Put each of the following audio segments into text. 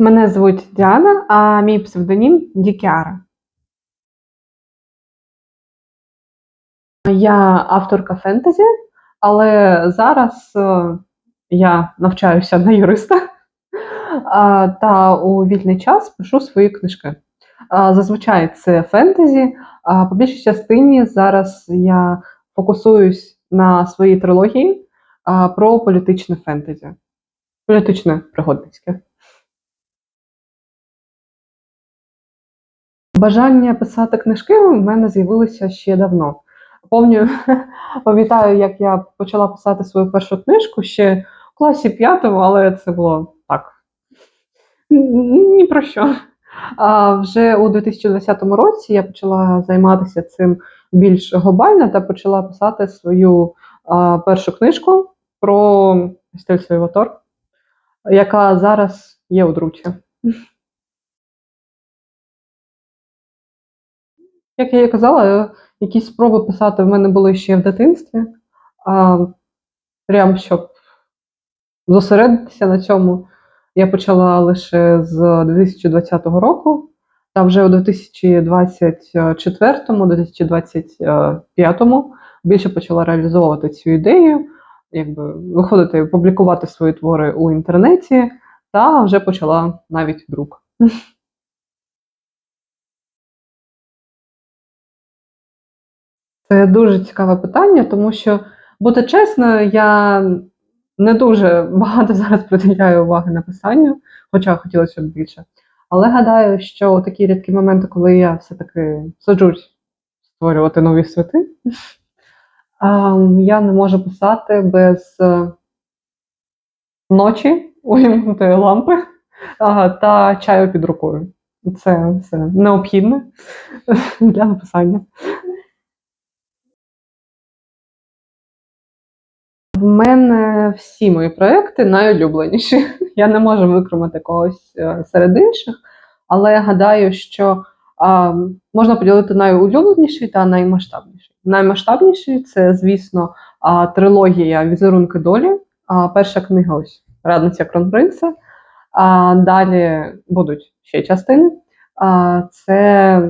Мене звуть Діана, а мій псевдонім Дікіара. Я авторка фентезі, але зараз е, я навчаюся на юриста та у вільний час пишу свої книжки. Зазвичай це фентезі, по більшій частині зараз я фокусуюсь на своїй трилогії про політичне фентезі, політичне пригодницьке. Бажання писати книжки у мене з'явилося ще давно. Помню, пам'ятаю, як я почала писати свою першу книжку ще в класі п'ятому, але це було так. Ні про що. А вже у 2020 році я почала займатися цим більш глобально та почала писати свою а, першу книжку про стиль Сальватор, яка зараз є у друці. Як я і казала, якісь спроби писати в мене були ще в дитинстві. А, прям щоб зосередитися на цьому, я почала лише з 2020 року. Та вже у 2024-2025 більше почала реалізовувати цю ідею, якби виходити, публікувати свої твори у інтернеті, та вже почала навіть друк. Це дуже цікаве питання, тому що, бути чесною, я не дуже багато зараз приділяю уваги написанню, хоча хотілося б більше. Але гадаю, що такі рідкі моменти, коли я все-таки саджусь створювати нові світи, я не можу писати без е, ночі увімкнутої лампи та чаю під рукою. Це, це необхідне для написання. В мене всі мої проекти найулюбленіші. Я не можу викремити когось е, серед інших, але я гадаю, що а, можна поділити найулюбленіший та наймасштабніший. Наймасштабніший це, звісно, а, трилогія Візерунки долі. А, перша книга ось Радниця Кронпринца. А, далі будуть ще частини. А, це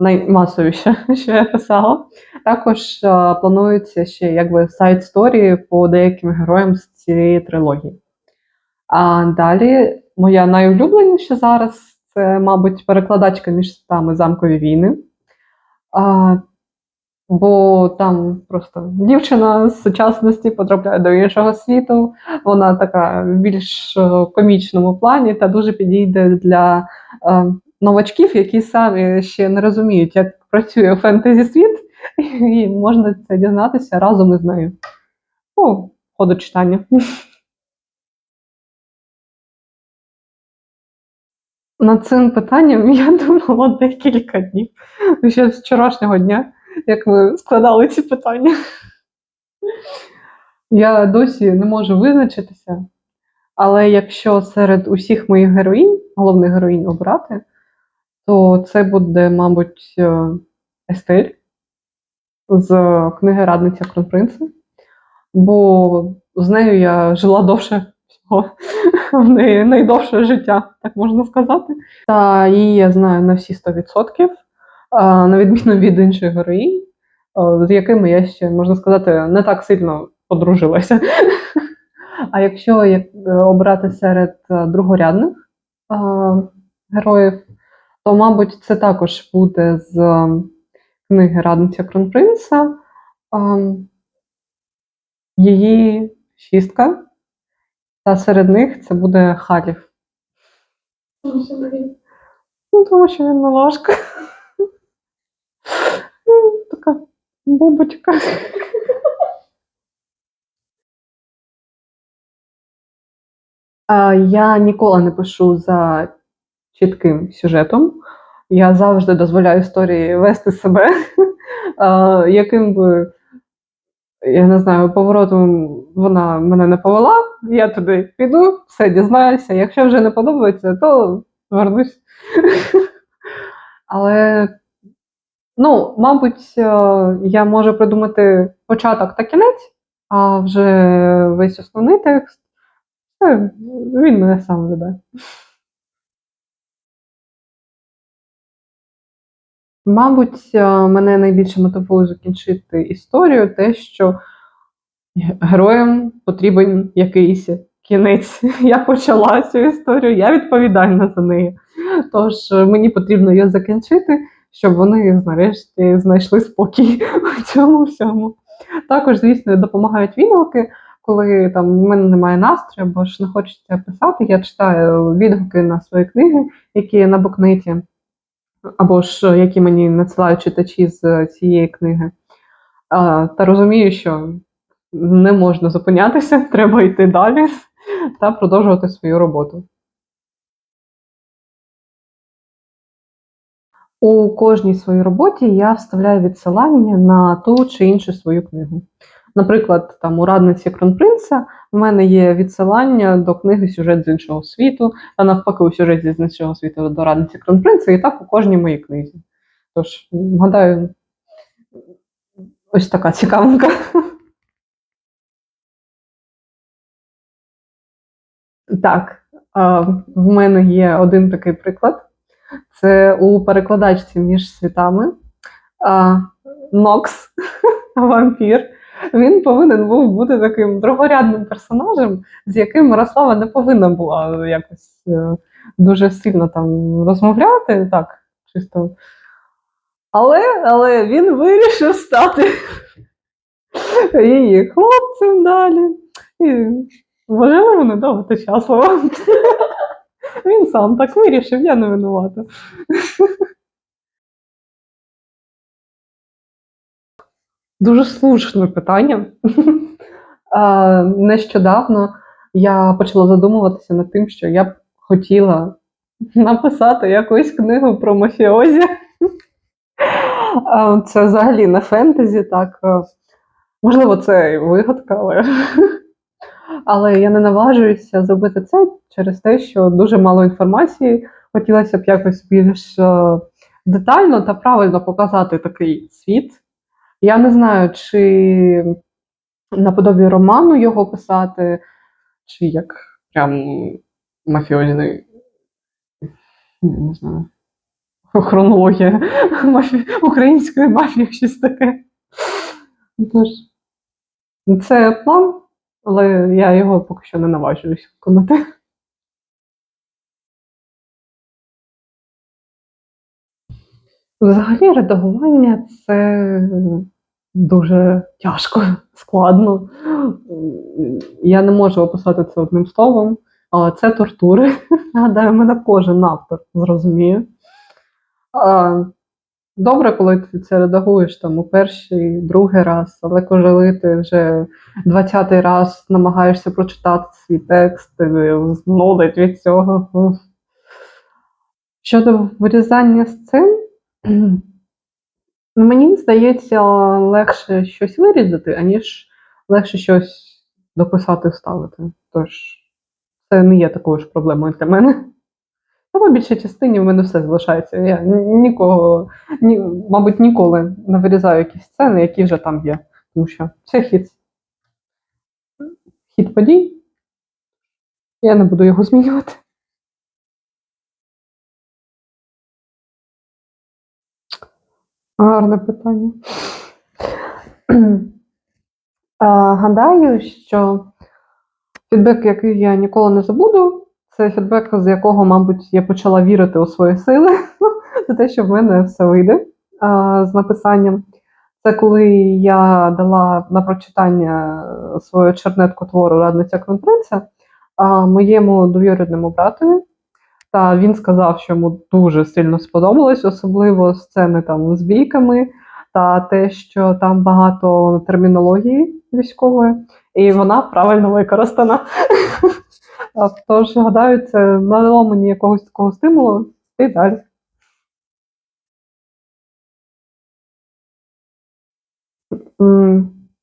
наймасовіше, що я писала. Також е, планується ще якби сайт сторії по деяким героям з цієї трилогії. А далі моя найулюбленіша зараз це, мабуть, перекладачка між світами замкові війни. А, бо там просто дівчина з сучасності потрапляє до іншого світу. Вона така в більш е, комічному плані та дуже підійде для е, новачків, які самі ще не розуміють, як працює фентезі світ, і можна це дізнатися разом із нею. Ну, ходу читання. Над цим питанням я думала декілька днів. Ще з вчорашнього дня, як ми складали ці питання. Я досі не можу визначитися, але якщо серед усіх моїх героїнь, головних героїнь обрати, то це буде, мабуть, е, Естель з книги Радниця Кронпринца. Бо з нею я жила довше всього. В неї найдовше життя, так можна сказати. Та її я знаю на всі 100%, на відміну від інших героїнь, е, з якими я ще, можна сказати, не так сильно подружилася. А якщо е, обрати серед е, другорядних е, героїв, то, мабуть, це також буде з е, книги Радниця Кронпринца. Ем, Її шістка, та серед них це буде Халів. Ну, тому що він милашка. Ну, Така бубочка. Я ніколи не пишу за чітким сюжетом. Я завжди дозволяю історії вести себе, яким би, я не знаю, поворотом вона мене не повела, я туди піду, все дізнаюся. Якщо вже не подобається, то вернусь. Але, ну, мабуть, е, я можу придумати початок та кінець, а вже весь основний текст, він мене сам веде. Мабуть, е, мене найбільше мотивує закінчити історію, те, що героям потрібен якийсь кінець. Я почала цю історію, я відповідальна за неї. Тож е, мені потрібно її закінчити, щоб вони нарешті знайшли спокій у цьому всьому. Також, звісно, допомагають відгуки, коли там в мене немає настрою, або ж не хочеться писати. Я читаю відгуки на свої книги, які є на букниті, або ж які мені надсилають читачі з цієї книги. Та розумію, що не можна зупинятися, треба йти далі та продовжувати свою роботу. У кожній своїй роботі я вставляю відсилання на ту чи іншу свою книгу. Наприклад, там у радниці Кронпринца в мене є відсилання до книги Сюжет з іншого світу, та навпаки, у сюжеті з іншого світу до радниці Кронпринца, і так у кожній моїй книзі. Тож, гадаю, ось така цікавинка. Так, в мене є один такий приклад. Це у перекладачці між світами. Нокс, вампір. Він повинен був бути таким другорядним персонажем, з яким Мирослава не повинна була якось е, дуже сильно там розмовляти. Так, чисто. Але але він вирішив стати її хлопцем далі. І Можливо, не довго щасливо. Він сам так вирішив, я не винувата. Дуже слушне питання. Нещодавно я почала задумуватися над тим, що я б хотіла написати якусь книгу про мафіозі. Це взагалі не фентезі, так. Можливо, це і вигадка, але але я не наважуюся зробити це через те, що дуже мало інформації. Хотілося б якось більш детально та правильно показати такий світ. Я не знаю, чи наподобі роману його писати, чи як прям мафіозний, не знаю, хронологія мафі... української мафії, щось таке. Тож, це план але я його поки що не наважуюсь виконати. Взагалі, редагування це дуже тяжко, складно. Я не можу описати це одним словом, це тортури. Гадаю, мене кожен автор зрозуміє. Добре, коли ти це редагуєш там у перший, другий раз, але коли ти вже двадцятий раз намагаєшся прочитати свій текст, знудить від цього. Щодо вирізання сцен, мені здається, легше щось вирізати, аніж легше щось дописати, вставити. Тож це не є такою ж проблемою для мене. Та по більшій частині в мене все залишається. Я нікого, ні, мабуть, ніколи не вирізаю якісь сцени, які вже там є. Тому що це хід, хід подій. Я не буду його змінювати. Гарне питання. Гадаю, що фідбек, який я ніколи не забуду. Це фідбек, з якого, мабуть, я почала вірити у свої сили, за те, що в мене все вийде з написанням. Це коли я дала на прочитання свою чернетку твору Радниця Кронпринця моєму довіреному братові. Та він сказав, що йому дуже сильно сподобалось, особливо сцени там з бійками, та те, що там багато термінології військової, і вона правильно використана. Тож, гадаю, це надало мені якогось такого стимулу і далі.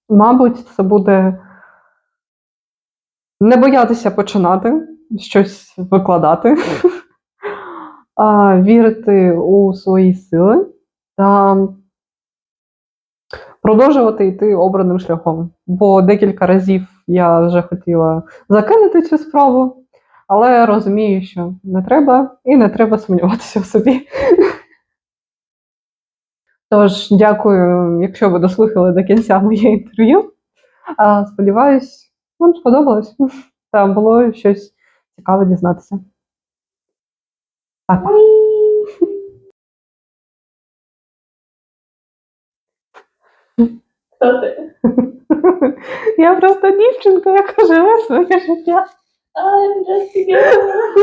Мабуть, це буде не боятися починати щось викладати, а вірити у свої сили та продовжувати йти обраним шляхом. Бо декілька разів я вже хотіла закинути цю справу, але розумію, що не треба і не треба сумніватися в собі. Тож, дякую, якщо ви дослухали до кінця моє інтерв'ю. Сподіваюсь, вам сподобалось. Та було щось цікаве дізнатися. Так. Хто ти? Я просто дівчинка, яка живе своє життя. I'm just a girl.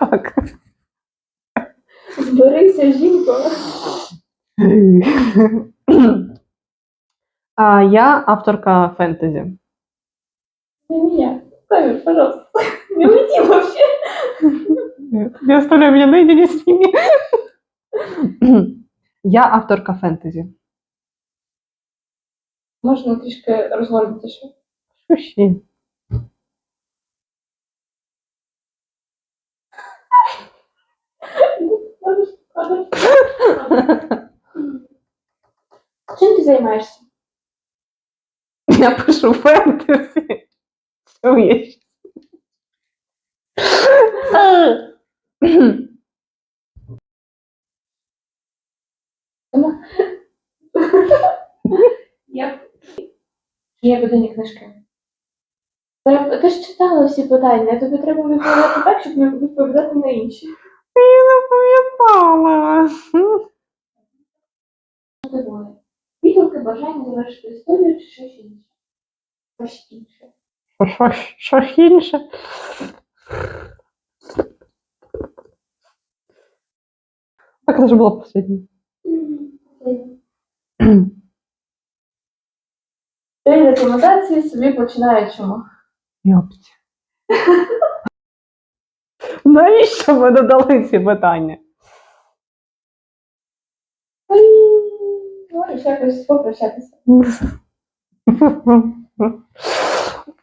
Так. Зберися, жінко. А, я авторка фентезі. Не меня. Камер, пожалуйста. Не уйди вообще. Я оставляю мене наедине з ними. Я авторка фентезі. Можна трішки розгорнутися. Що ще? Чим ти займаєшся? Я пишу фентезі. Що є ще? Я є видані книжки. Ти ж читала всі питання, тобі треба відповідати так, щоб не відповідати на інші. Я не пам'ятала. Відгуки бажання завершити історію чи щось інше? Щось інше. Що, що, інше? Так, це ж було останнє. Три рекомендації собі починаючому. Йопть. Навіщо ви додали ці питання? Можеш якось попрощатися.